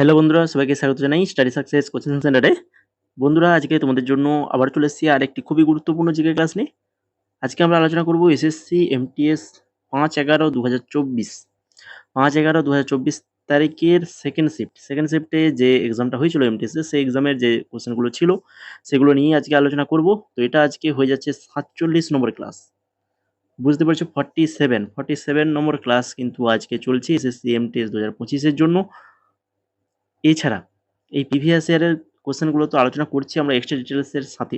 Hello বন্ধুরা, সবাইকে স্বাগত জানাই স্টাডি সাকসেস কোচিং সেন্টারে বন্ধুরা, আজকে তোমাদের জন্য আবার চলে এসেছি আর একটি খুবই গুরুত্বপূর্ণ জিকে ক্লাস নিয়ে। আজকে আমরা আলোচনা করব এসএসসি এমটিএস পাঁচ এগারো দু হাজার চব্বিশ। পাঁচ এগারো দু হাজার চব্বিশ তারিখের সেকেন্ড শিফট সেকেন্ড শিফটে যে এক্সামটা হয়েছিল এমটিএস সেই এক্সামের যে কোশ্চেনগুলো ছিল, সেগুলো নিয়ে আজকে আলোচনা করব। তো এটা আজকে হয়ে যাচ্ছে সাতচল্লিশ নম্বর ক্লাস বুঝতে পারছ forty seven forty seven number class কিন্তু আজকে চলছে এসএসসি এমটিএস দু হাজার পঁচিশের জন্য। এছাড়া এই প্রিভিয়াস ইয়ারের কোশ্চেনগুলো তো আলোচনা করছি আমরা এক্সট্রা ডিটেলসের সাথে।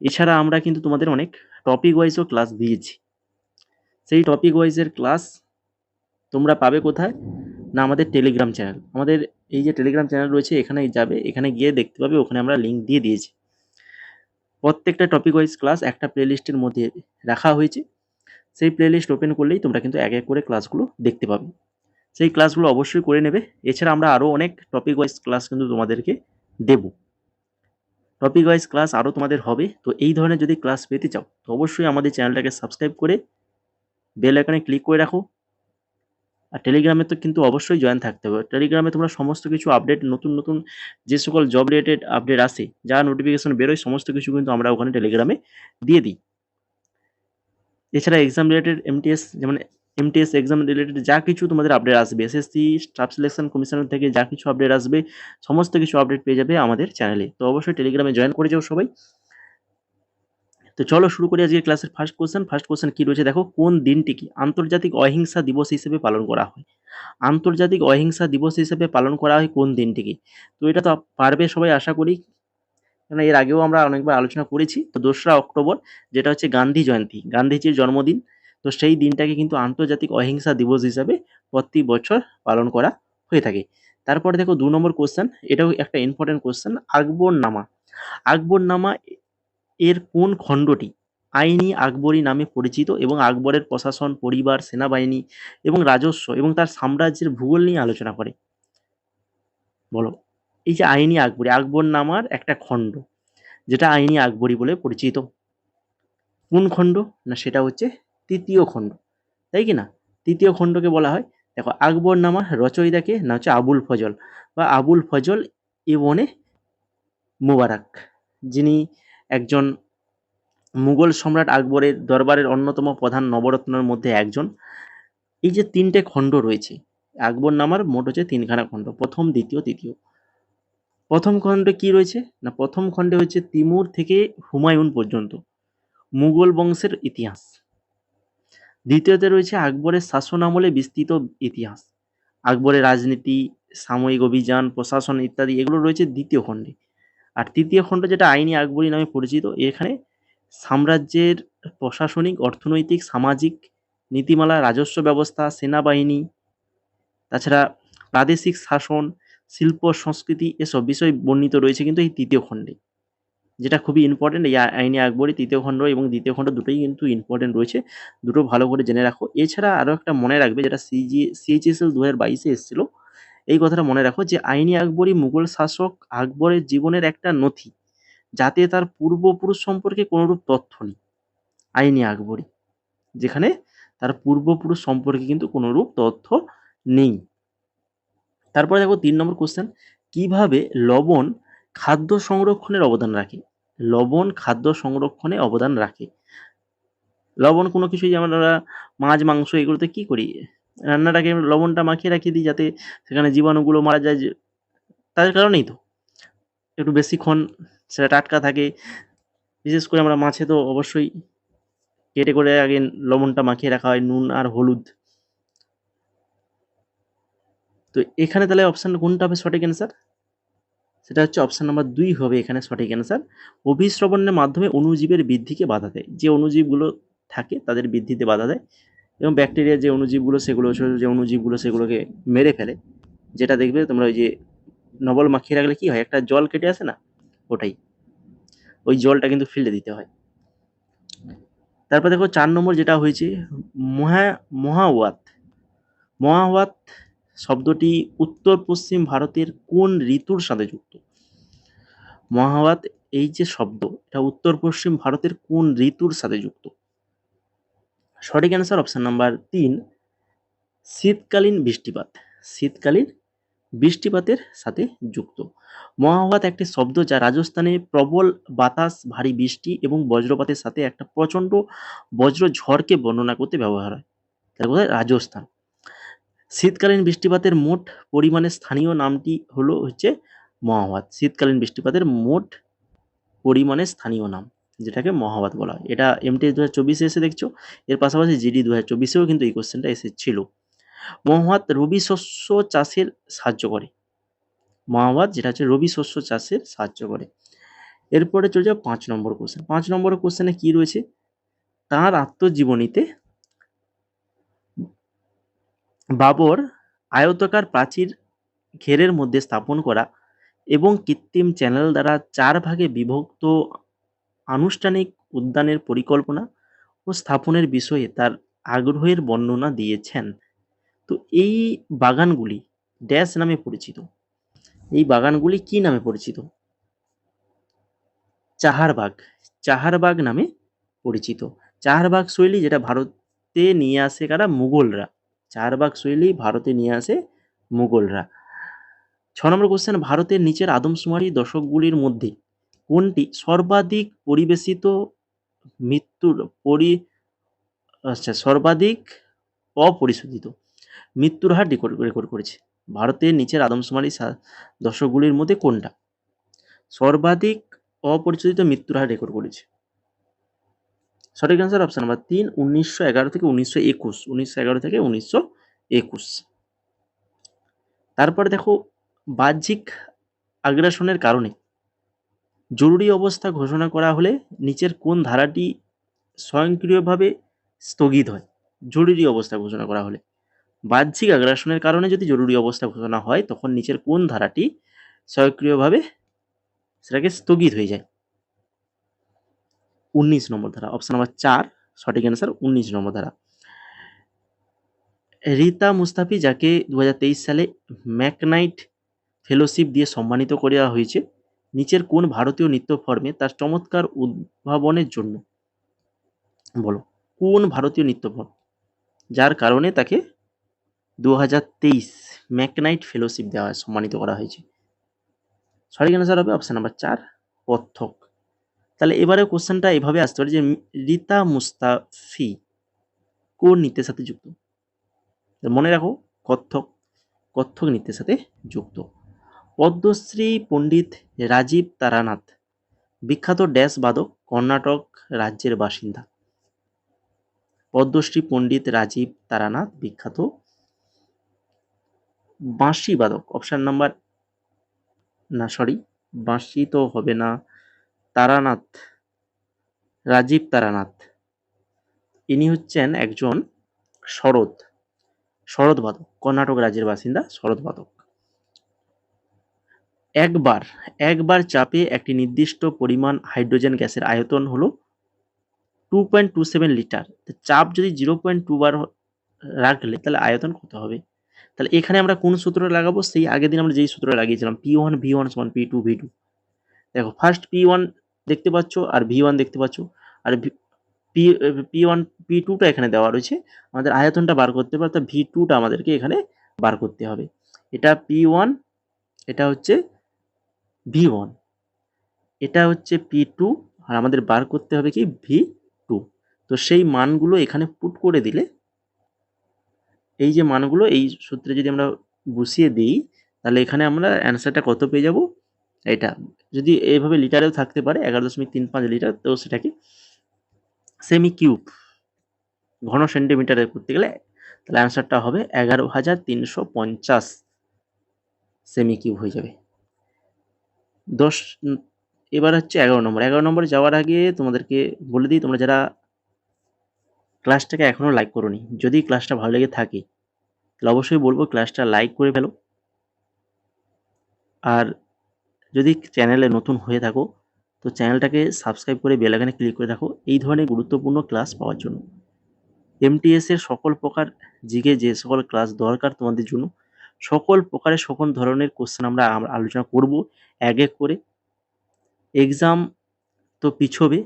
এছাড়া আমরা কিন্তু তোমাদের অনেক টপিক ওয়াইজও ক্লাস দিয়েছি। সেই টপিক ওয়াইজের ক্লাস তোমরা পাবে কোথায়? না আমাদের টেলিগ্রাম চ্যানেল আমাদের এই যে টেলিগ্রাম চ্যানেল রয়েছে এখানে যাবে। এখানে গিয়ে দেখতে পাবে, ওখানে আমরা লিঙ্ক দিয়ে দিয়েছি। প্রত্যেকটা টপিক ওয়াইজ ক্লাস একটা প্লেলিস্টের মধ্যে রাখা হয়েছে। সেই প্লেলিস্ট ওপেন করলেই তোমরা কিন্তু এক এক করে ক্লাসগুলো দেখতে পাবে। সেই ক্লাসগুলো অবশ্যই করে নেবে। এছাড়া আমরা আরও অনেক টপিক ওয়াইজ ক্লাস কিন্তু তোমাদেরকে দেব। টপিক ওয়াইজ ক্লাস আরও তোমাদের হবে। তো এই ধরনের যদি ক্লাস পেতে চাও, তো অবশ্যই আমাদের চ্যানেলটাকে সাবস্ক্রাইব করে বেল আইকনে ক্লিক করে রাখো। আর টেলিগ্রামে তো কিন্তু অবশ্যই জয়েন থাকতে হবে। টেলিগ্রামে তোমরা সমস্ত কিছু আপডেট নতুন নতুন যে সকল জব রিলেটেড আপডেট আসে, যা নোটিফিকেশন বেরোয়, সমস্ত কিছু কিন্তু আমরা ওখানে টেলিগ্রামে দিয়ে দিই। এছাড়া এক্সাম রিলেটেড এমটিএস যেমন এমটিএস এক্সাম রিলেটেড যা কিছু তোমাদের আপডেট আসবে এসএসসি স্টাফ সিলেকশন কমিশনের থেকে যা কিছু আপডেট আসবে, সমস্ত কিছু আপডেট পেয়ে যাবে আমাদের চ্যানেলে তো অবশ্যই টেলিগ্রামে জয়েন করে যাও সবাই। তো চলো শুরু করি আজকে ক্লাসের ফার্স্ট কোশ্চেন ফার্স্ট কোশ্চেন কি রয়েছে? দেখো, কোন দিনটি কি আন্তর্জাতিক অহিংসা দিবস হিসেবে পালন করা হয়? আন্তর্জাতিক অহিংসা দিবস হিসেবে পালন করা হয় কোন দিনটিকে তো এটা তো পারবে সবাই আশা করি। কেন এর আগেও আমরা অনেকবার আলোচনা করেছি। তো দোসরা অক্টোবর, যেটা হচ্ছে গান্ধী জয়ন্তী। গান্ধীজির জন্মদিন। তো সেই দিনটাকে কিন্তু আন্তর্জাতিক অহিংসা দিবস হিসাবে প্রতি বছর পালন করা হয়ে থাকে। তারপরে দেখো দু নম্বর কোশ্চেন এটাও একটা ইম্পর্টেন্ট কোশ্চেন আকবর নামা আকবর নামা এর কোন খণ্ডটি? আইনি আকবরী নামে পরিচিত এবং আকবরের প্রশাসন, পরিবার, সেনাবাহিনী এবং রাজস্ব এবং তার সাম্রাজ্যের ভূগোল নিয়ে আলোচনা করে। বলো, এই যে আইনি আকবরী আকবর নামার একটা খণ্ড, যেটা আইনি আকবরী বলে পরিচিত। কোন খণ্ড? না সেটা হচ্ছে তৃতীয় খণ্ড। তাই কি না? তৃতীয় খণ্ডকে বলা হয়, দেখো, আকবর নামা রচয়িতাকে না হচ্ছে আবুল ফজল বা আবুল ফজল ইবনে মুবারক। যিনি একজন মুঘল সম্রাট আকবরের দরবারের অন্যতম প্রধান নবরত্নের মধ্যে একজন। এই যে তিনটে খণ্ড রয়েছে, আকবর নামার মোট হচ্ছে তিনখানা খণ্ড, প্রথম, দ্বিতীয়, তৃতীয়। প্রথম খণ্ডে কি রয়েছে? না, প্রথম খণ্ডে হচ্ছে তিমুর থেকে হুমায়ুন পর্যন্ত, মুঘল বংশের ইতিহাস। দ্বিতীয়তে রয়েছে আকবরের শাসন আমলে বিস্তৃত ইতিহাস। আকবরের রাজনীতি, সাময়িক অভিযান, প্রশাসন ইত্যাদি এগুলো রয়েছে দ্বিতীয় খণ্ডে। আর তৃতীয় খণ্ড যেটা আইনি আকবরী নামে পরিচিত, এখানে সাম্রাজ্যের প্রশাসনিক, অর্থনৈতিক, সামাজিক নীতিমালা, রাজস্ব ব্যবস্থা, সেনাবাহিনী, তাছাড়া প্রাদেশিক শাসন, শিল্প, সংস্কৃতি এসব বিষয় বর্ণিত রয়েছে কিন্তু এই তৃতীয় খণ্ডে। যেটা খুবই ইম্পর্টেন্ট এই আইনি আকবরী তৃতীয় খণ্ড এবং দ্বিতীয় খণ্ড দুটোই কিন্তু ইম্পর্টেন্ট রয়েছে। দুটো ভালো করে জেনে রাখো। এছাড়া আরও একটা মনে রাখবে যেটা সিজি সিএইচএসএল দু হাজার বাইশে এসেছিল, এই কথাটা মনে রাখো যে আইনি আকবরী মুঘল শাসক আকবরের জীবনের একটা নথি, যাতে তার পূর্বপুরুষ সম্পর্কে কোনোরূপ তথ্য নেই। আইনি আকবরী যেখানে তার পূর্বপুরুষ সম্পর্কে কিন্তু কোনোরূপ তথ্য নেই। তারপরে দেখো তিন নম্বর কোশ্চেন কীভাবে লবণ খাদ্য সংরক্ষণের অবদান রাখে? লবণ খাদ্য সংরক্ষণে অবদান রাখে। লবণ কোনো কিছুই আমরা মাছ, মাংস এগুলোতে কি করি? রান্নাটাকে লবণটা মাখিয়ে রাখিয়ে দিই যাতে সেখানে জীবাণুগুলো মারা যায়। তাদের কারণেই তো। একটু বেশিক্ষণ সেটা টাটকা থাকে। বিশেষ করে আমরা মাছে তো অবশ্যই কেটে করে আগে লবণটা মাখিয়ে রাখা হয়, নুন আর হলুদ। তো এখানে তাহলে অপশান কোনটা হবে সঠিক অ্যান্সার সেটা হচ্ছে অপশান নাম্বার দুই হবে এখানে সঠিক অ্যান্সার অভিশ্রবণের মাধ্যমে অণুজীবের বৃদ্ধিকে বাধা দেয়। যে অণুজীবগুলো থাকে তাদের বৃদ্ধিতে বাধা দেয় এবং ব্যাকটেরিয়া যে অণুজীবগুলো সেগুলো যে অণুজীবগুলো সেগুলোকে মেরে ফেলে, যেটা দেখবে তোমরা ওই যে নবল মাখিয়ে রাখলে কি হয়? একটা জল কেটে আসে না? ওটাই। ওই জলটা কিন্তু ফেলে দিতে হয়। তারপর দেখো চার নম্বর যেটা হয়েছে, মহা, মহাওয়াত। মহাওয়াত শব্দটি উত্তর পশ্চিম ভারতের কোন ঋতুর সাথে যুক্ত? মহাওয়াত এই যে শব্দ, এটা উত্তর পশ্চিম ভারতের কোন ঋতুর সাথে যুক্ত? সঠিক অ্যান্সার অপশান নাম্বার তিন, শীতকালীন বৃষ্টিপাত। শীতকালীন বৃষ্টিপাতের সাথে যুক্ত। মহাওয়াত একটি শব্দ যা রাজস্থানে প্রবল বাতাস, ভারী বৃষ্টি এবং বজ্রপাতের সাথে একটা প্রচণ্ড বজ্র ঝড়কে বর্ণনা করতে ব্যবহার হয়। কোথায়? রাজস্থান। শীতকালীন বৃষ্টিপাতের মোট পরিমাণে স্থানীয় নামটি হলো হচ্ছে মহাওয়াত শীতকালীন বৃষ্টিপাতের মোট পরিমাণে স্থানীয় নাম, যেটাকে মহাবাত বলা হয়। এটা এমটিএস দু হাজার চব্বিশে এসে দেখছ, এর পাশাপাশি জিডি দু হাজার চব্বিশেও কিন্তু এই কোশ্চেনটা এসেছিল। মহাবাত রবি শস্য চাষের সাহায্য করে। মহাবাত যেটা হচ্ছে রবি শস্য চাষের সাহায্য করে। এরপরে চলে যাও পাঁচ নম্বর কোশ্চেন পাঁচ নম্বর কোশ্চেনে কি রয়েছে? তার আত্মজীবনীতে বাবর আয়তাকার প্রাচীর ঘেরের মধ্যে স্থাপন করা এবং কৃত্রিম চ্যানেল দ্বারা চার ভাগে বিভক্ত আনুষ্ঠানিক উদ্যানের পরিকল্পনা ও স্থাপনের বিষয়ে তার আগ্রহের বর্ণনা দিয়েছেন। তো এই বাগানগুলি ড্যাশ নামে পরিচিত। এই বাগানগুলি কি নামে পরিচিত? চাহারবাগ। চাহারবাগ নামে পরিচিত। চাহারবাগ শৈলী যেটা ভারতে নিয়ে আসে কারা? মুঘলরা। চাহারবাগ শৈলী ভারতে নিয়ে আসে মুঘলরা। ছ নম্বর কোশ্চেন ভারতের নিচের আদমশুমারি দশকগুলির মধ্যে কোনটি সর্বাধিক পরিবেশিত মৃত্যুর পরি আচ্ছা সর্বাধিক অপরিশোধিত মৃত্যুর হার রেকর্ড করেছে? ভারতের নিচের আদমশুমারি দশকগুলির মধ্যে কোনটা? সর্বাধিক অপরিশোধিত মৃত্যুর হার রেকর্ড করেছে। সঠিক অ্যান্সার অপশন নাম্বার তিন, উনিশশো এগারো থেকে উনিশশো একুশ, উনিশশো এগারো থেকে উনিশশো একুশ। তারপরে দেখো, বাহ্যিক আগ্রাসনের কারণে জরুরি অবস্থা ঘোষণা করা হলে নিচের কোন ধারাটি স্বয়ংক্রিয়ভাবে স্থগিত হয়? জরুরি অবস্থা ঘোষণা করা হলে। বাহ্যিক আগ্রাসনের কারণে যদি জরুরি অবস্থা ঘোষণা হয়, তখন নিচের কোন ধারাটি স্বয়ংক্রিয়ভাবে সেটাকে স্থগিত হয়ে যায়? উনিশ নম্বর ধারা অপশন নাম্বার চার, সঠিক অ্যান্সার উনিশ নম্বর ধারা। রীতা মুস্তাফি, যাকে দু হাজার তেইশ সালে ম্যাকনাইট ফেলোশিপ দিয়ে সম্মানিত করা হয়েছে, নিচের কোন ভারতীয় নৃত্য ফর্মে তার চমৎকার উদ্ভাবনের জন্য? বলো, কোন ভারতীয় নৃত্য ফর্ম? যার কারণে তাকে দু হাজার তেইশ ম্যাকনাইট ফেলোশিপ দেওয়া, সম্মানিত করা হয়েছে। সঠিক অ্যান্সার হবে অপশন নাম্বার চার কত্থক তাহলে এবারে কোশ্চেনটা এভাবে আসতে পারে যে রীতা মুস্তাফি কোন নৃত্যের সাথে যুক্ত? মনে রাখো, কত্থক কত্থক নৃত্যের সাথে যুক্ত। পদ্মশ্রী পণ্ডিত রাজীব তারানাথ, বিখ্যাত ড্যাশ বাদক কর্ণাটক রাজ্যের বাসিন্দা। পদ্মশ্রী পণ্ডিত রাজীব তারানাথ, বিখ্যাত বাঁশি বাদক অপশন নাম্বার না সরি বাঁশি তো হবে না। তারানাথ, রাজীব তারানাথ। ইনি হচ্ছেন একজন শরৎ শরৎ বাদক, কর্ণাটক রাজ্যের বাসিন্দা শরৎ বাদক। একবার একবার চাপে একটি নির্দিষ্ট পরিমাণ হাইড্রোজেন গ্যাসের আয়তন হলো two point two seven litre চাপ যদি জিরো পয়েন্ট টু বার রাখলে তাহলে আয়তন কত হবে? তাহলে এখানে আমরা কোন সূত্র লাগাবো? সেই আগের দিন আমরা যেই সূত্র লাগিয়েছিলাম পি ওয়ান ভি ওয়ান সমান পি টু ভি টু দেখো ফার্স্ট পি ওয়ান দেখতে পাচ্ছ আর ভি ওয়ান দেখতে পাচ্ছ। আর পি পি ওয়ান পি টুটা এখানে দেওয়া রয়েছে। আমাদের আয়তনটা বার করতে হবে, অর্থাৎ ভি টুটা আমাদেরকে এখানে বার করতে হবে। এটা পি ওয়ান এটা হচ্ছে ভি ওয়ান এটা হচ্ছে পি টু আর আমাদের বার করতে হবে কি? ভি টু তো সেই মানগুলো এখানে পুট করে দিলে, এই যে মানগুলো, এই সূত্রে যদি আমরা বসিয়ে দিই, তাহলে এখানে আমরা অ্যান্সারটা কত পেয়ে যাব? এটা, যদি এইভাবে লিটারেও থাকতে পারে, এগারো দশমিক তিন পাঁচ লিটার তো সেটাকে সেমি কিউব ঘন সেন্টিমিটারে করতে গেলে, তাহলে অ্যান্সারটা হবে এগারো হাজার তিনশো পঞ্চাশ সেমি কিউব হয়ে যাবে। দশ, এবার হচ্ছে এগারো নম্বর। এগারো নম্বরে যাওয়ার আগে তোমাদেরকে বলে দিই, তোমরা যারা ক্লাসটাকে এখনও লাইক করোনি, যদি ক্লাসটা ভালো লেগে থাকে, তাহলে অবশ্যই বলব ক্লাসটা লাইক করে ফেলো। আর যদি চ্যানেলে নতুন হয়ে থাকো, তো চ্যানেলটাকে সাবস্ক্রাইব করে বেলাগানে ক্লিক করে রাখো এই ধরনের গুরুত্বপূর্ণ ক্লাস পাওয়ার জন্য। এমটিএস এর সকল প্রকার জিকে যে সকল ক্লাস দরকার তোমাদের জন্য, সকল প্রকারের সকল ধরনের কোশ্চেন আমরা আলোচনা করব এক এক করে। এক্সাম তো পিছবে,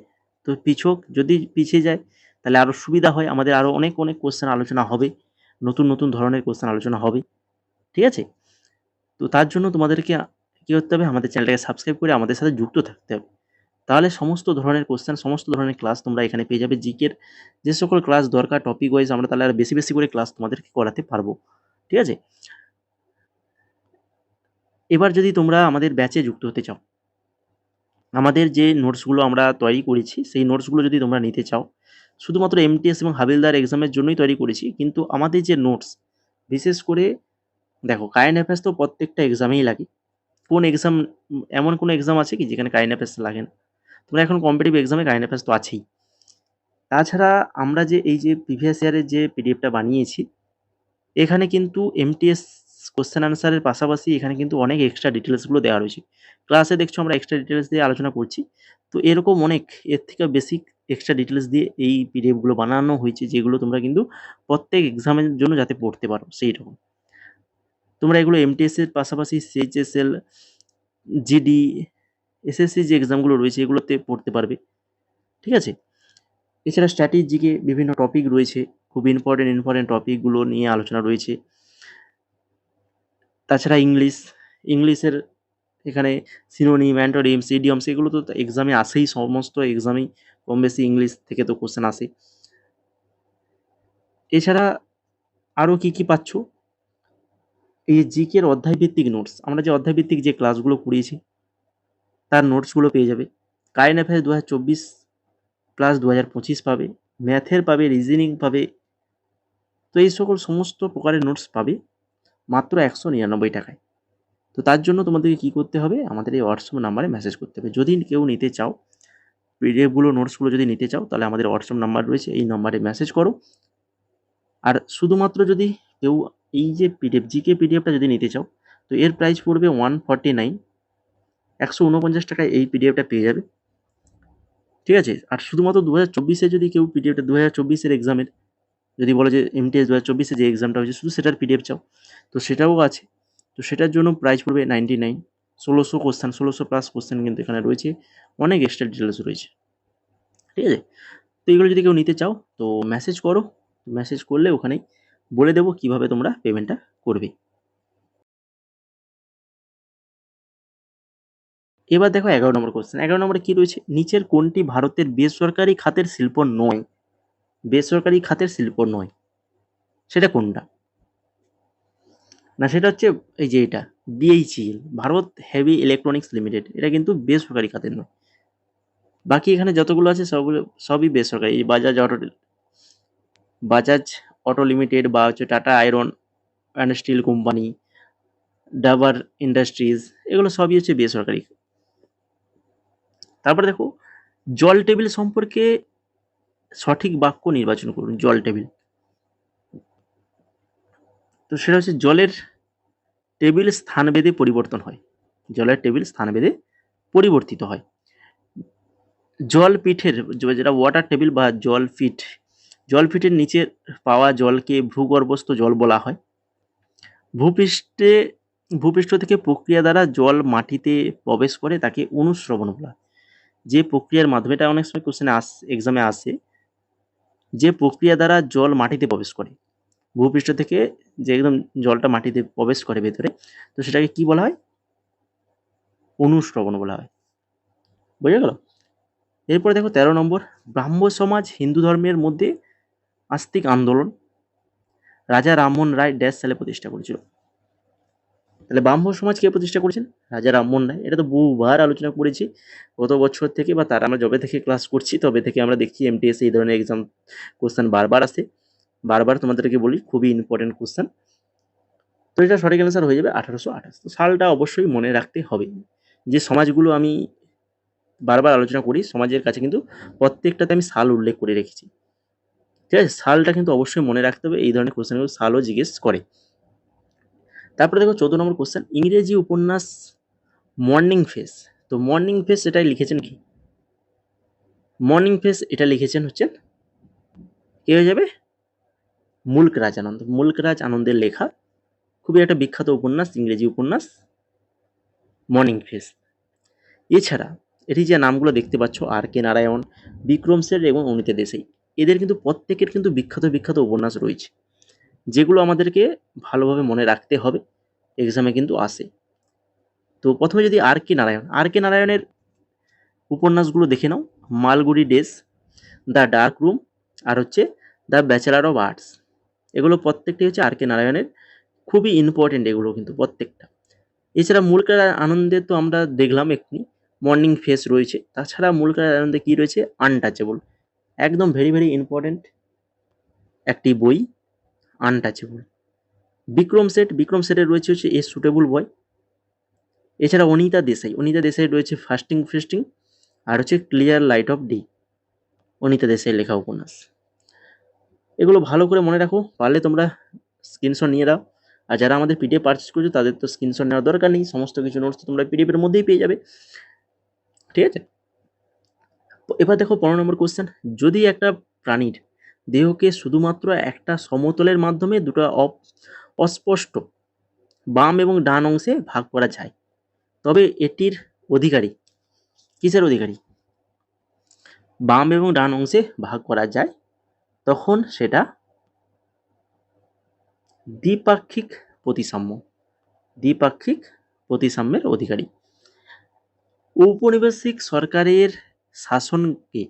তো পিছক যদি পিছিয়ে যায়, তাহলে আরও সুবিধা হয়। আমাদের আরও অনেক অনেক কোশ্চেন আলোচনা হবে, নতুন নতুন ধরনের কোশ্চেন আলোচনা হবে। ঠিক আছে? তো তার জন্য তোমাদেরকে কী করতে হবে? আমাদের চ্যানেলটাকে সাবস্ক্রাইব করে আমাদের সাথে যুক্ত থাকতে হবে। তাহলে সমস্ত ধরনের কোশ্চেন সমস্ত ধরনের ক্লাস তোমরা এখানে পেয়ে যাবে। জিকের যে সকল ক্লাস দরকার টপিক ওয়াইজ আমরা তাহলে আর বেশি বেশি করে ক্লাস তোমাদেরকে করাতে পারব। ঠিক আছে? এবার যদি তোমরা আমাদের ব্যাচে যুক্ত হতে চাও, আমাদের যে নোটসগুলো আমরা তৈরি করেছি, সেই নোটসগুলো যদি তোমরা নিতে চাও, শুধুমাত্র এমটিএস এবং হাবিলদার এক্সামের জন্যই তৈরি করেছি, কিন্তু আমাদের যে নোটস বিশেষ করে দেখো কারেন্ট অ্যাফেয়ার্স তো প্রত্যেকটা এক্সামেই লাগে। কোন এক্সাম এমন কোনো এক্সাম আছে কি যেখানে কারেন্ট লাগে না তোমরা এখন কম্পিটিভ এক্সামে কারেন্ট অ্যাফেয়ার্স তো আছেই। তাছাড়া আমরা যে এই যে প্রিভিয়াস ইয়ারের যে পিডিএফটা বানিয়েছি, এখানে কিন্তু এমটিএস কোশ্চেন আনসারের পাশাপাশি এখানে কিন্তু অনেক এক্সট্রা ডিটেলসগুলো দেওয়া রয়েছে। ক্লাসে দেখছ আমরা এক্সট্রা ডিটেলস দিয়ে আলোচনা করছি। তো এরকম অনেক, এর থেকে বেসিক এক্সট্রা ডিটেলস দিয়ে এই পিডিএফগুলো বানানো হয়েছে, যেগুলো তোমরা কিন্তু প্রত্যেক এক্সামের জন্য যাতে পড়তে পারো সেই রকম তোমরা এগুলো এমটিএস এর পাশাপাশি সিএইচএসএল জিডি এসএসসি যে এক্সামগুলো রয়েছে এগুলোতে পড়তে পারবে। ঠিক আছে? এছাড়া স্ট্র্যাটেজিকে বিভিন্ন টপিক রয়েছে, খুব ইম্পর্টেন্ট ইম্পর্টেন্ট টপিকগুলো নিয়ে আলোচনা রয়েছে। তাছাড়া ইংলিশ ইংলিশের এখানে সিনোনিম অ্যান্টোনিমস ইডিয়মস এগুলো তো এক্সামে আসেই, সমস্ত এক্সামেই কম বেশি ইংলিশ থেকে তো কোশ্চেন আসে। এছাড়া আরও কী কী পাচ্ছ? এই জিকের অধ্যায়ভিত্তিক নোটস আমরা যে অধ্যায়ভিত্তিক যে ক্লাসগুলো করিয়েছি তার নোটসগুলো পেয়ে যাবে। কারেন্ট অ্যাফেয়ার্স দু হাজার চব্বিশ প্লাস দু হাজার পঁচিশ পাবে ম্যাথের পাবে রিজনিং পাবে, তো এই সকল সমস্ত প্রকারের নোটস পাবে মাত্র একশো নিরানব্বই টাকায়। তো তার জন্য তোমাদেরকে কী করতে হবে? আমাদের এই হোয়াটসঅ্যাপ নাম্বারে মেসেজ করতে হবে। যদি কেউ নিতে চাও পিডিএফগুলো নোটসগুলো যদি নিতে চাও, তাহলে আমাদের হোয়াটসঅ্যাপ নাম্বার রয়েছে। এই নাম্বারে মেসেজ করো। আর শুধুমাত্র যদি কেউ এই যে পিডিএফ জিকে পিডিএফটা যদি নিতে চাও, তো এর প্রাইস পড়বে ওয়ান ফর্টি নাইন একশো উনপঞ্চাশ টাকায় এই পিডিএফটা পেয়ে যাবে। ঠিক আছে? আর শুধুমাত্র দু হাজার চব্বিশে যদি কেউ পিডিএফটা দু হাজার চব্বিশের এক্সামের যদি বলো যে এমটিএস দু হাজার চব্বিশে যে এক্সামটা হয়েছে, শুধু সেটার পিডিএফ চাও, তো সেটাও আছে। তো সেটার জন্য প্রাইস পড়বে নাইনটি নাইন ষোলোশো কোশ্চেন ষোলোশো প্লাস কোশ্চেন কিন্তু এখানে রয়েছে। অনেক এক্সট্রা ডিটেলস রয়েছে। ঠিক আছে? তো এগুলো যদি কেউ নিতে চাও, তো মেসেজ করো। মেসেজ করলে ওখানেই বলে দেবো কীভাবে তোমরা পেমেন্টটা করবে। এবার দেখো এগারো নম্বর কোশ্চেন এগারো নম্বরে কী রয়েছে? নিচের কোনটি ভারতের বেসরকারি খাতের শিল্প নয়? বেসরকারি খাতের শিল্প নয়। সেটা কোনটা? না, সেটা হচ্ছে এই যে এটা BHEL Bharat heavy electronics limited এটা কিন্তু বেসরকারি খাতের নয়। বাকি এখানে যতগুলো আছে সবগুলো, সবই বেসরকারি Bajaj auto Bajaj auto limited বা হচ্ছে Tata iron and steel company Dabur industries এগুলো সবই হচ্ছে বেসরকারি। তারপরে দেখো, জল টেবিল সম্পর্কে সঠিক বাক্য নির্বাচন করুন, জল টেবিল। তো সেটা হচ্ছে জলের টেবিল স্থানভেদে পরিবর্তন হয়। জলের টেবিল স্থানভেদে পরিবর্তিত হয়। জল পিঠের, যেটা ওয়াটার টেবিল বা জল ফিট জল ফিটের নিচে পাওয়া জলকে ভূগর্ভস্থ জল বলা হয়। ভূপৃষ্ঠে, ভূপৃষ্ঠ থেকে প্রক্রিয়া দ্বারা জল মাটিতে প্রবেশ করে, তাকে অনুশ্রবণ বলা যে প্রক্রিয়ার মাধ্যমে, এটা অনেক সময় কোশ্চেনে আস এক্সামে আসে, যে প্রক্রিয়া দ্বারা জল মাটিতে প্রবেশ করে, ভূপৃষ্ঠ থেকে যে একদম জলটা মাটিতে প্রবেশ করে ভেতরে, তো সেটাকে কি বলা হয়? অনুশ্রবণ বলা হয়। বোঝা গেল? এরপরে দেখো, তেরো নম্বর ব্রাহ্ম সমাজ হিন্দু ধর্মের মধ্যে আস্তিক আন্দোলন। রাজা রামমোহন রায় ড্যাশ সালে প্রতিষ্ঠা করেছিল। তাহলে ব্রাহ্ম সমাজ কে প্রতিষ্ঠা করেছেন? রাজা রামমোহন রায়। এটা তো বহুবার আলোচনা করেছি। গত বছর থেকে বা তার আমরা যবে থেকে ক্লাস করছি, তবে থেকে আমরা দেখছি এমটিএস এই ধরনের এক্সাম কোশ্চেন বারবার আসে। বারবার তোমাদেরকে বলি, খুবই ইম্পর্টেন্ট কোশ্চেন তো এটা সঠিক অ্যান্সার হয়ে যাবে আঠারোশো আঠাশ। তো সালটা অবশ্যই মনে রাখতে হবে। যে সমাজগুলো আমি বারবার আলোচনা করি, সমাজের কাছে কিন্তু প্রত্যেকটাতে আমি সাল উল্লেখ করে রেখেছি। ঠিক আছে? সালটা কিন্তু অবশ্যই মনে রাখতে হবে, এই ধরনের কোশ্চেনগুলো সালও জিজ্ঞেস করে। তারপরে দেখো চৌদ্দ নম্বর কোশ্চেন ইংরেজি উপন্যাস মর্নিং ফেস। তো মর্নিং ফেস এটাই লিখেছেন কি? মর্নিং ফেস এটা লিখেছেন হচ্ছেন, কে হয়ে যাবে? মুল্করাজ আনন্দ মুল্করাজ আনন্দের লেখা খুবই একটা বিখ্যাত উপন্যাস, ইংরেজি উপন্যাস, মর্নিং ফেস। এছাড়া এটি যে নামগুলো দেখতে পাচ্ছ, আর কে নারায়ণ, বিক্রম সেন এবং অনিতা দেশাই। এদের কিন্তু প্রত্যেকের কিন্তু বিখ্যাত বিখ্যাত উপন্যাস রয়েছে। যেগুলো আমাদেরকে ভালোভাবে মনে রাখতে হবে। এক্সামে কিন্তু আসে। তো প্রথমে যদি আর কে নারায়ণ, আর কে নারায়ণের উপন্যাসগুলো দেখে নাও। Malgudi days the dark room আর হচ্ছে দ্য ব্যাচেলার অফ আর্টস। এগুলো প্রত্যেকটি হচ্ছে আর কে নারায়ণের। খুবই ইম্পর্টেন্ট এগুলো কিন্তু প্রত্যেকটা। এছাড়া মূলকার আনন্দে তো আমরা দেখলাম একটি মর্নিং ফেস রয়েছে। তাছাড়া মূলকার আনন্দে কী রয়েছে? আনটাচেবল। একদম ভেরি ভেরি ইম্পর্টেন্ট একটি বই আনটাচেবল বিক্রম সেট, বিক্রম সেটের রয়েছে হচ্ছে এ সুটেবল বয় এছাড়া অনিতা দেশাই অনিতা দেশাই রয়েছে ফাস্টিং ফেস্টিং আর হচ্ছে clear light of day Anita Desai লেখা উপন্যাস। এগুলো ভালো করে মনে রাখো, পারলে তোমরা স্ক্রিনশট নিয়ে দাও। আর যারা আমাদের পিডিএফ পারচেস করছ, তাদের তো স্ক্রিনশট নেওয়ার দরকার নেই, সমস্ত কিছু নোটস তোমরা পিডিএফের মধ্যেই পেয়ে যাবে। ঠিক আছে? এবার দেখো পনেরো নম্বর কোশ্চেন যদি একটা প্রাণীর দেহকে শুধুমাত্র একটা সমতলের মাধ্যমে দুটো অস্পষ্ট বাম এবং ডান অংশে ভাগ করা যায়, তবে এটির অধিকারী কিসের অধিকারী? বাম এবং ডান অংশে ভাগ করা যায়, তখন সেটা দ্বিপাক্ষিক প্রতিসাম্য, দ্বিপাক্ষিক প্রতিসাম্যের অধিকারী। ঔপনিবেশিক সরকারের শাসনকে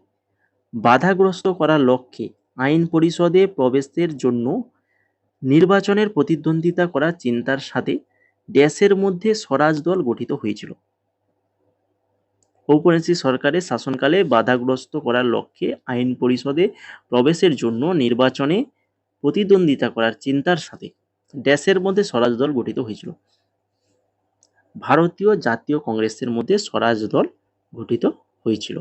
বাধাগ্রস্ত করার লক্ষ্যে আইন পরিষদে প্রবেশের জন্য নির্বাচনের প্রতিদ্বন্দ্বিতা করার চিন্তার সাথে দেশের মধ্যে স্বরাজ দল গঠিত হয়েছিল। ঔপনিবেশিক সরকারের শাসনকালে বাধাগ্রস্ত করার লক্ষ্যে আইন পরিষদে প্রবেশের জন্য নির্বাচনে প্রতিদ্বন্দ্বিতা করার চিন্তার সাথে দেশের মধ্যে স্বরাজ দল গঠিত হয়েছিল। ভারতীয় জাতীয় কংগ্রেসের মধ্যে স্বরাজ দল গঠিত হয়েছিল।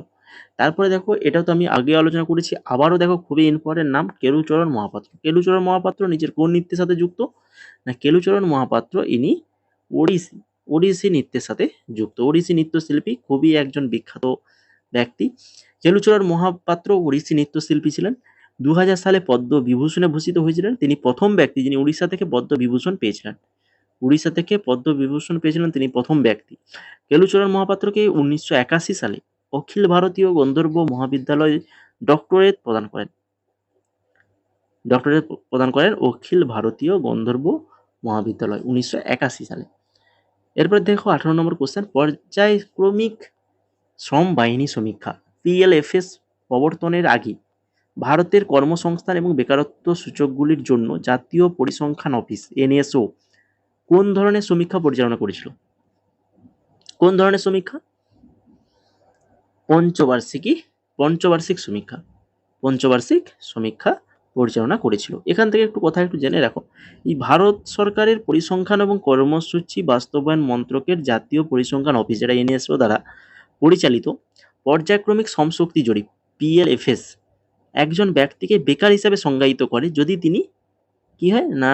তারপরে দেখো, এটাও তো আমি আগে আলোচনা করেছি, আবারও দেখো খুবই ইম্পর্টেন্ট নাম, কেলুচরণ মহাপাত্র। কেলুচরণ মহাপাত্র নিজের কোন নৃত্যের সাথে যুক্ত? না, কেলুচরণ মহাপাত্র ইনি ওড়িশি ওড়িশি নৃত্যের সাথে যুক্ত। ওড়িশি নৃত্যশিল্পী, খুবই একজন বিখ্যাত ব্যক্তি। কেলুচরণ মহাপাত্র ওড়িশি নৃত্যশিল্পী ছিলেন। দু হাজার সালে পদ্ম বিভূষণে ভূষিত হয়েছিলেন। তিনি প্রথম ব্যক্তি যিনি উড়িষ্যা থেকে পদ্ম বিভূষণ পেয়েছিলেন। উড়িষ্যা থেকে পদ্ম বিভূষণ পেয়েছিলেন তিনি প্রথম ব্যক্তি। কেলুচরণ মহাপাত্রকে উনিশশো একাশি সালে অখিল ভারতীয় গন্ধর্ব মহাবিদ্যালয়ে ডক্টরেট প্রদান করেন। ডক্টরেট প্রদান করেন অখিল ভারতীয় গন্ধর্ব মহাবিদ্যালয় উনিশশো একাশি সালে। এরপর দেখো আঠারো নম্বর কোশ্চেন পর্যায়ক্রমিক শ্রম বাহিনী সমীক্ষা পিএলএফএস প্রবর্তনের আগে ভারতের কর্মসংস্থান এবং বেকারত্ব সূচকগুলির জন্য জাতীয় পরিসংখ্যান অফিস এনএসও কোন ধরনের সমীক্ষা পরিচালনা করেছিল? কোন ধরনের সমীক্ষা? পঞ্চবার্ষিকী, পঞ্চবার্ষিক সমীক্ষা পঞ্চবার্ষিক সমীক্ষা পরিচালনা করেছিল। এখান থেকে একটু কথা একটু জেনে রাখো। এই ভারত সরকারের পরিসংখ্যান এবং কর্মসূচি বাস্তবায়ন মন্ত্রকের জাতীয় পরিসংখ্যান অফিস, যেটা এনএসও দ্বারা পরিচালিত, পর্যায়ক্রমিক সমশক্তি জরিপ পিএলএফএস একজন ব্যক্তিকে বেকার হিসাবে সংজ্ঞায়িত করে যদি তিনি কি হয় না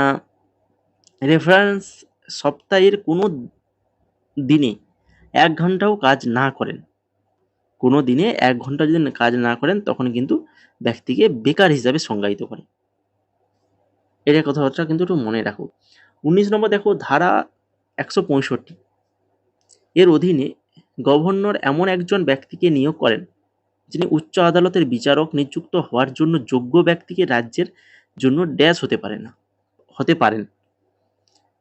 রেফারেন্স সপ্তাহের কোনো দিনে এক ঘন্টাও কাজ না করেন। কোনো দিনে এক ঘণ্টা যদি কাজ না করেন, তখন কিন্তু ব্যক্তিকে বেকার হিসাবে সংজ্ঞায়িত করে এটা কথাবার্তা কিন্তু একটু মনে রাখো। উনিশ নম্বর দেখো, ধারা একশো পঁয়ষট্টি। এর অধীনে গভর্নর এমন একজন ব্যক্তিকে নিয়োগ করেন, যিনি উচ্চ আদালতের বিচারক নিযুক্ত হওয়ার জন্য যোগ্য ব্যক্তিকে রাজ্যের জন্য ড্যাশ হতে পারে না, হতে পারেন।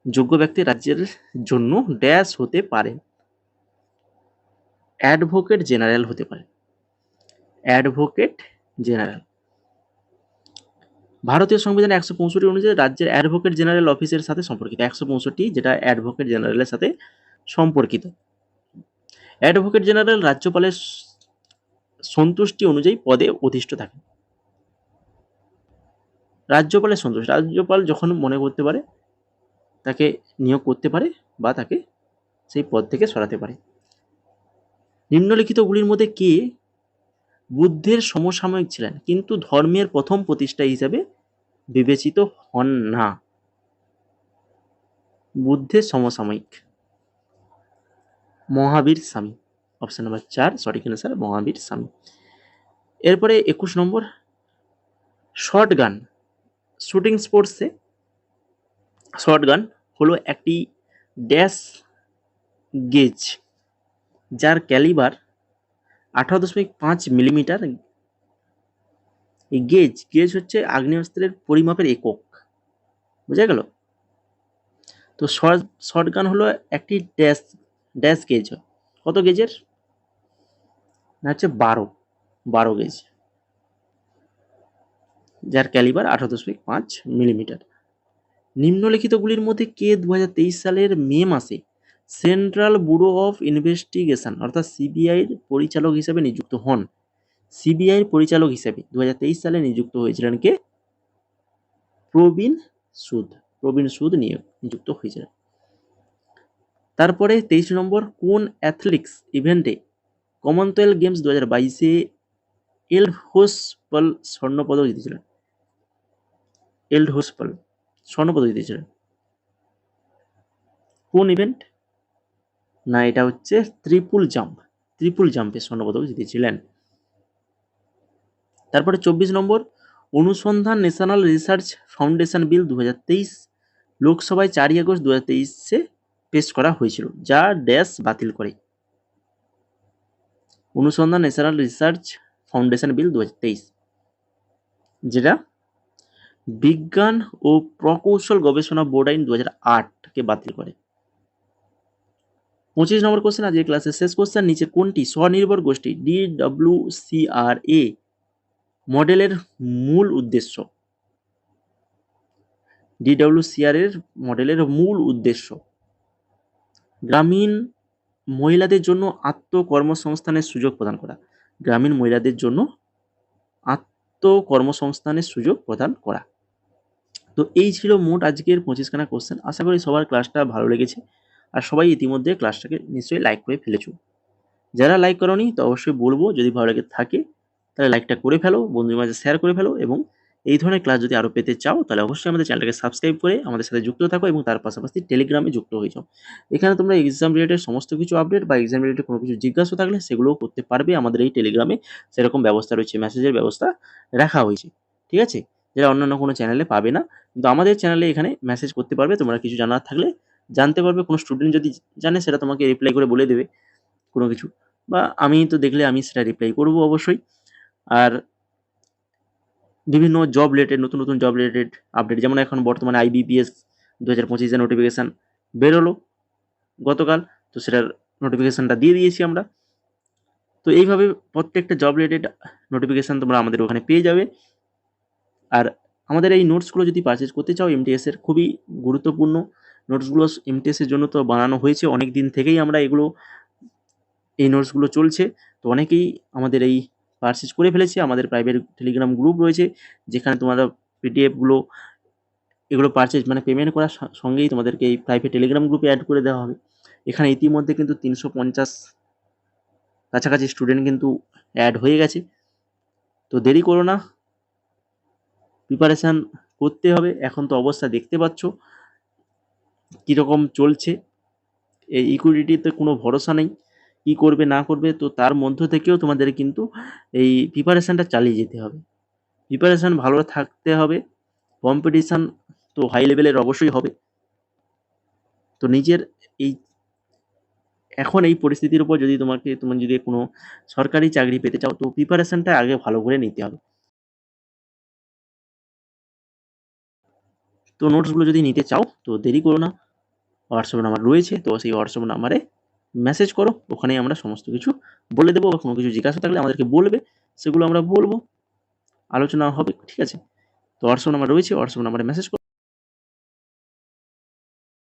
যোগ্য ব্যক্তি রাজ্যের জন্য ড্যাশ হতে পারেন। অ্যাডভোকেট জেনারেল হতে পারে। Advocate general. ভারতীয় সংবিধান একশো পঁয়ষট্টি অনুযায়ী রাজ্যের অ্যাডভোকেট জেনারেল অফিসের সাথে সম্পর্কিত। একশো পঁয়ষট্টি যেটা অ্যাডভোকেট জেনারেলের সাথে সম্পর্কিত। অ্যাডভোকেট জেনারেল রাজ্যপালের সন্তুষ্টি অনুযায়ী পদে অধিষ্ঠ থাকেন। রাজ্যপালের সন্তুষ্টি। রাজ্যপাল যখন মনে করতে পারে, তাকে নিয়োগ করতে পারে বা তাকে সেই পদ থেকে সরাতে পারে। নিম্নলিখিতগুলির মধ্যে কে বুদ্ধের সমসাময়িক ছিলেন, কিন্তু ধর্মের প্রথম প্রতিষ্ঠা হিসাবে বিবেচিত হন না। বুদ্ধের সমসাময়িক। মহাবীর স্বামী। অপশন নাম্বার চার, সঠিক অ্যান্সার মহাবীর স্বামী। এরপরে একুশ নম্বর শর্ট গান। শুটিং স্পোর্টসে শর্ট গান হলো একটি ড্যাশ গেজ। যার ক্যালিবার আঠারো দশমিক পাঁচ মিলিমিটার। গেজ গেজ হচ্ছে আগ্নেয়াস্ত্রের পরিমাপের একক। বোঝা গেল? তো শর্ট শর্ট গান হলো একটি ড্যাশ ড্যাশ গেজ। কত গেজের? না, হচ্ছে বারো বারো গেজ। যার ক্যালিবার আঠারো দশমিক পাঁচ মিলিমিটার। নিম্নলিখিতগুলির মধ্যে কে দু হাজার তেইশ সালের মে মাসে সেন্ট্রাল ব্যুরো অফ ইনভেস্টিগেশন, অর্থাৎ সিবিআইয়ের পরিচালক হিসেবে নিযুক্ত হন। সিবিআইয়ের পরিচালক হিসেবে দু হাজার তেইশ সালে নিযুক্ত হয়েছিলেন কে? প্রবীণ সুদ প্রবীণ সুদ নিয়ে নিযুক্ত হয়েছিলেন। তারপরে তেইশ নম্বর, কোন অ্যাথলেটিক্স ইভেন্টে কমনওয়েলথ গেমস দু হাজার বাইশে এল হোসপল স্বর্ণপদক জিতেছিলেন? এল হোসপল স্বর্ণপদক জিতেছিলেন। কোন ইভেন্ট? না, এটা হচ্ছে ত্রিপুল জাম্প। ত্রিপুল জাম্পে স্বর্ণপদক জিতেছিলেন। তারপরে চব্বিশ নম্বর, অনুসন্ধান ন্যাশনাল রিসার্চ ফাউন্ডেশন বিল দু হাজার তেইশ, লোকসভায় চারই আগস্ট দু হাজার পেশ করা হয়েছিল, যা ড্যাশ বাতিল করে। অনুসন্ধান ন্যাশনাল রিসার্চ ফাউন্ডেশন বিল দু হাজার তেইশ, যেটা বিজ্ঞান ও প্রকৌশল গবেষণা বোর্ড আইন দু কে বাতিল করে। পঁচিশ নম্বর কোশ্চেন আজকের ক্লাসের শেষ কোশ্চেন নিচে কোনটি? স্বনির্ভর গোষ্ঠী D W C R A মডেলের মূল উদ্দেশ্য। ডিডব্লিউসিআর এর মডেলের মূল উদ্দেশ্য। গ্রামীণ মহিলাদের জন্য আত্মকর্মসংস্থানের সুযোগ প্রদান করা। গ্রামীণ মহিলাদের জন্য আত্মকর্মসংস্থানের সুযোগ প্রদান করা। তো এই ছিল মোট আজকের পঁচিশখানা কোশ্চেন আশা করি সবার ক্লাসটা ভালো লেগেছে। আর সবাই ইতিমধ্যে ক্লাসটাকে নিশ্চয়ই লাইক করে ফেলেছো। যারা লাইক করনি, তো অবশ্যই বলব, যদি ভালো লাগে থাকে, তাহলে লাইকটা করে ফেলো, বন্ধুদের মাঝে শেয়ার করে ফেলো এবং এই ধরনের ক্লাস যদি আরও পেতে চাও, তাহলে অবশ্যই আমাদের চ্যানেলটাকে সাবস্ক্রাইব করে আমাদের সাথে যুক্ত থাকো এবং তার পাশাপাশি টেলিগ্রামে যুক্ত হয়ে যাও। এখানে তোমরা এক্সাম রিলেটেড সমস্ত কিছু আপডেট বা এক্সাম রিলেটেড কোনো কিছু জিজ্ঞাসা থাকলে সেগুলোও করতে পারবে। আমাদের এই টেলিগ্রামে সেরকম ব্যবস্থা রয়েছে মেসেজের ব্যবস্থা রাখা হয়েছে। ঠিক আছে? যেটা অন্যান্য কোনো চ্যানেলে পাবে না, কিন্তু আমাদের চ্যানেলে এখানে মেসেজ করতে পারবে। তোমরা কিছু জানার থাকলে জানতে পারবে, কোনো স্টুডেন্ট যদি জানে, সেটা তোমাকে রিপ্লাই করে বলে দেবে কোনো কিছু। বা আমি তো দেখলে আমি সেটা রিপ্লাই করব অবশ্যই। আর বিভিন্ন জব রিলেটেড নতুন নতুন জব রিলেটেড আপডেট যেমন এখন বর্তমানে আইবিপিএস দু হাজার পঁচিশে নোটিফিকেশান বেরোলো গতকাল, তো সেটার নোটিফিকেশানটা দিয়ে দিয়েছি আমরা। তো এইভাবে প্রত্যেকটা জব রিলেটেড নোটিফিকেশান তোমরা আমাদের ওখানে পেয়ে যাবে। আর আমাদের এই নোটসগুলো যদি পারচেজ করতে চাও এমটিএসের খুবই গুরুত্বপূর্ণ। নোটসগুলো এমটিএসের জন্য তো বানানো হয়েছে। অনেক দিন থেকেই আমরা এগুলো, এই নোটসগুলো চলছে। তো অনেকেই আমাদের এই পারচেজ করে ফেলেছে। আমাদের প্রাইভেট টেলিগ্রাম গ্রুপ রয়েছে, যেখানে তোমরা পিডিএফগুলো এগুলো পারচেজ মানে পেমেন্ট করার সঙ্গেই তোমাদেরকে এই প্রাইভেট টেলিগ্রাম গ্রুপে অ্যাড করে দেওয়া হবে। এখানে ইতিমধ্যে কিন্তু তিনশো পঞ্চাশ কাছাকাছি স্টুডেন্ট কিন্তু অ্যাড হয়ে গেছে। তো দেরি করো না। প্রিপারেশান করতে হবে। এখন তো অবস্থা দেখতে পাচ্ছ। কীরকম চলছে? এই ইকুইডিটিতে কোনো ভরসা নেই। কি করবে, না করবে, তো তার মধ্য থেকেও তোমাদের কিন্তু এই প্রিপারেশানটা চালিয়ে যেতে হবে। প্রিপারেশান ভালো থাকতে হবে। কম্পিটিশান তো হাই লেভেলের অবশ্যই হবে। তো নিজের এই এখন এই পরিস্থিতির উপর যদি তোমাকে তোমার যদি কোনো সরকারি চাকরি পেতে চাও, তো প্রিপারেশানটা আগে ভালো করে নিতে হবে। তো নোটসগুলো যদি নিতে চাও, তো দেরি করো না। হোয়াটসঅ্যাপ নাম্বার রয়েছে, তো সেই হোয়াটসঅ্যাপ নাম্বারে মেসেজ করো, ওখানেই আমরা সমস্ত কিছু বলে দেবো বা কোনো কিছু জিজ্ঞাসা থাকলে আমাদেরকে বলবে, সেগুলো আমরা বলব। আলোচনা হবে, ঠিক আছে? তো হোয়াটসঅ্যাপ নাম্বার রয়েছে হোয়াটসঅ্যাপ নাম্বারে মেসেজ